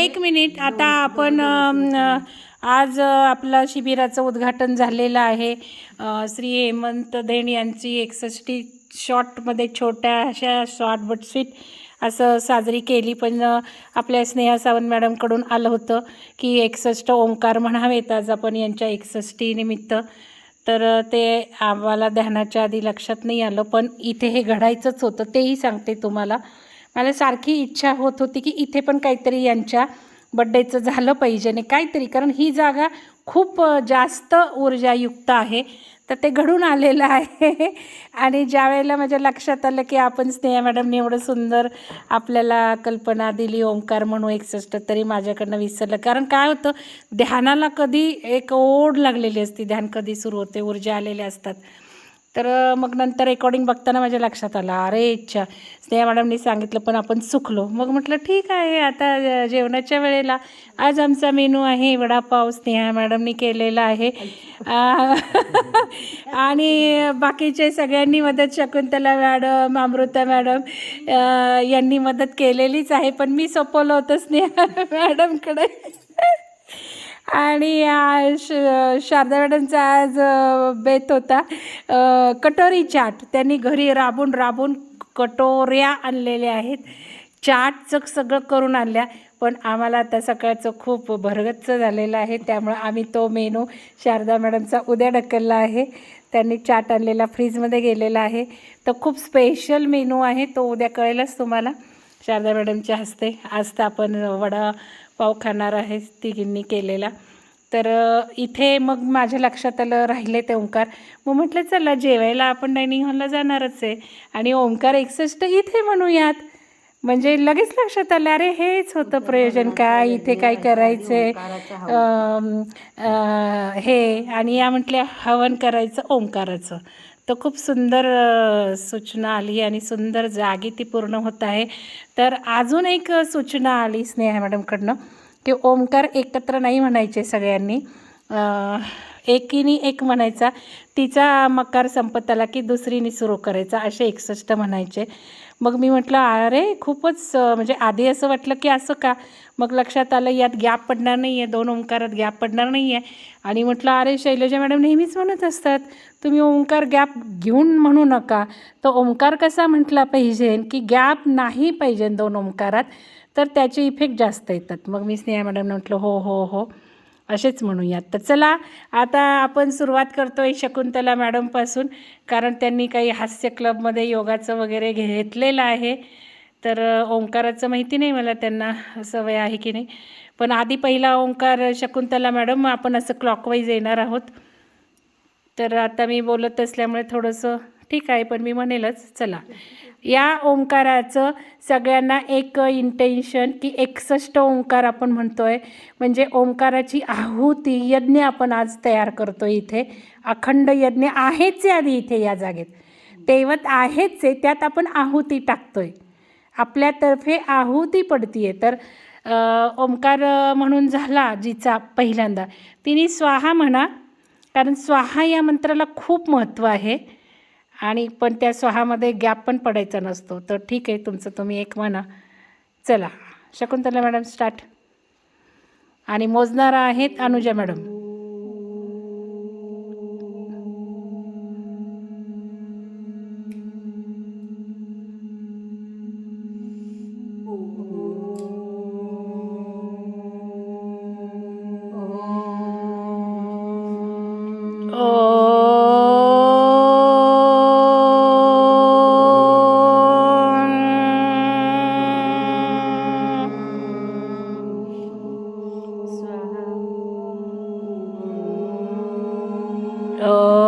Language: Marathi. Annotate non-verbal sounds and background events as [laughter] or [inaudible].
एक मिनिट. आता आपण आज आपलं शिबिराचं उद्घाटन झालेलं आहे. श्री हेमंत देण यांची एकसष्टी शॉर्टमध्ये छोट्या अशा शॉर्ट बट स्वीट असं साजरी केली. पण आपल्या स्नेहा सावंत मॅडमकडून आलं होतं की एकसष्ट ओंकार म्हणावेत आज आपण यांच्या एकसष्टीनिमित्त तर ते आम्हाला ध्यानाच्या आधी लक्षात नाही आलं पण इथे हे घडायचंच होतं तेही सांगते तुम्हाला. मला सारखी इच्छा होत होती की इथे पण काहीतरी यांच्या बड्डेचं झालं पाहिजे आणि काहीतरी. कारण ही जागा खूप जास्त ऊर्जायुक्त आहे. तर ते घडून आलेलं आहे. [laughs] आणि ज्या वेळेला माझ्या लक्षात आलं की आपण स्नेहा मॅडमने एवढं सुंदर आपल्याला कल्पना दिली ओंकार म्हणू एकसष्ट तरी माझ्याकडनं विसरलं. कारण काय होतं ध्यानाला कधी एक ओढ लागलेली असते. ध्यान कधी सुरू होते ऊर्जा आलेल्या असतात. तर मग नंतर रेकॉर्डिंग बघताना माझ्या लक्षात आलं अरे इच्छा. स्नेहा मॅडमनी सांगितलं पण आपण चुकलो. मग म्हटलं ठीक आहे आता जेवणाच्या वेळेला आज आमचा मेनू आहे वडापाव स्नेहा मॅडमनी केलेला आहे. [laughs] [laughs] आणि बाकीचे सगळ्यांनी मदत शकुंतला मॅडम अमृता मॅडम यांनी मदत केलेलीच आहे पण मी सोपवलं होतं स्नेहा मॅडमकडे. आणि श शारदा मॅडमचा आज बेत होता. कटोरी चाट. त्यांनी घरी राबून राबून कटोऱ्या आणलेल्या आहेत. चाटचं सगळं करून आणल्या. पण आम्हाला आता सकाळचं खूप भरगच्च झालेलं आहे. त्यामुळं आम्ही तो मेनू शारदा मॅडमचा उद्या ढकलला आहे. त्यांनी चाट आणलेला फ्रीजमध्ये गेलेला आहे. तर खूप स्पेशल मेनू आहे. तो उद्या कळेलच तुम्हाला. शारदा मॅडमच्या हस्ते आज तर आपण वडा पाव खाणार आहे तिघींनी केलेला. तर इथे मग माझ्या लक्षात आलं राहिले ते ओंकार. मग म्हटलं चला जेवायला आपण डायनिंग हॉलला जाणारच आहे. आणि ओंकार एकसष्ट इथे म्हणूयात म्हणजे लगेच लक्षात आलं अरे हेच होतं प्रयोजन. काय इथे काय करायचं हे आणि या म्हटल्या हवन करायचं ओंकाराचं. तर खूप सुंदर सूचना आली आणि सुंदर जागी ती पूर्ण होत आहे. तर अजून एक सूचना आली स्नेहा मॅडमकडनं. की ओमकार एकत्र नाही म्हणायचे सगळ्यांनी. एकीनी एकीने एक म्हणायचा तिचा मकार संपत आला की दुसरीने सुरू करायचा असे एकसष्ट म्हणायचे. मग मी म्हटलं अरे खूपच म्हणजे आधी असं वाटलं की असं का? मग लक्षात आलं यात गॅप पडणार नाही आहे दोन ओंकारात गॅप पडणार नाही आहे आणि म्हटलं अरे शैलजा मॅडम नेहमीच म्हणत असतात तुम्ही ओंकार गॅप घेऊन म्हणू नका. तर ओंकार कसा म्हटला पाहिजे की गॅप नाही पाहिजे दोन ओंकारात तर त्याचे इफेक्ट जास्त येतात. मग मी स्नेहा मॅडम म्हटलं हो हो हो. असेच म्हणूयात. तर चला आता आपण सुरुवात करतो आहे शकुंतला मॅडमपासून कारण त्यांनी काही हास्य क्लबमध्ये योगाचं वगैरे घेतलेलं आहे. तर ओंकाराचं माहिती नाही मला त्यांना सवय आहे की नाही. पण आधी पहिला ओंकार शकुंतला मॅडम आपण असं क्लॉकवाईज येणार आहोत. तर आता मी बोलत असल्यामुळे थोडंसं ठीक आहे पण मी म्हणेलच चला. या ओंकाराचं सगळ्यांना एक इंटेन्शन की एकसष्ट ओंकार आपण म्हणतो आहे म्हणजे ओंकाराची आहुती यज्ञ आपण आज तयार करतो इथे. अखंड यज्ञ आहेच आहे आधी इथे या जागेत. दैवत आहेच आहे त्यात आपण आहुती टाकतो आहे आपल्यातर्फे आहुती पडतीये. तर ओंकार म्हणून झाला जिचा पहिल्यांदा. तिने स्वाहा म्हणा कारण स्वाहा या मंत्राला खूप महत्त्व आहे. आणि पण त्या स्वहामध्ये गॅप पण पडायचा नसतो. तर ठीक आहे तुमचं तुम्ही एक म्हणा. चला शकुंतला मॅडम स्टार्ट आणि मोजणारा आहेत अनुजा मॅडम. Oh.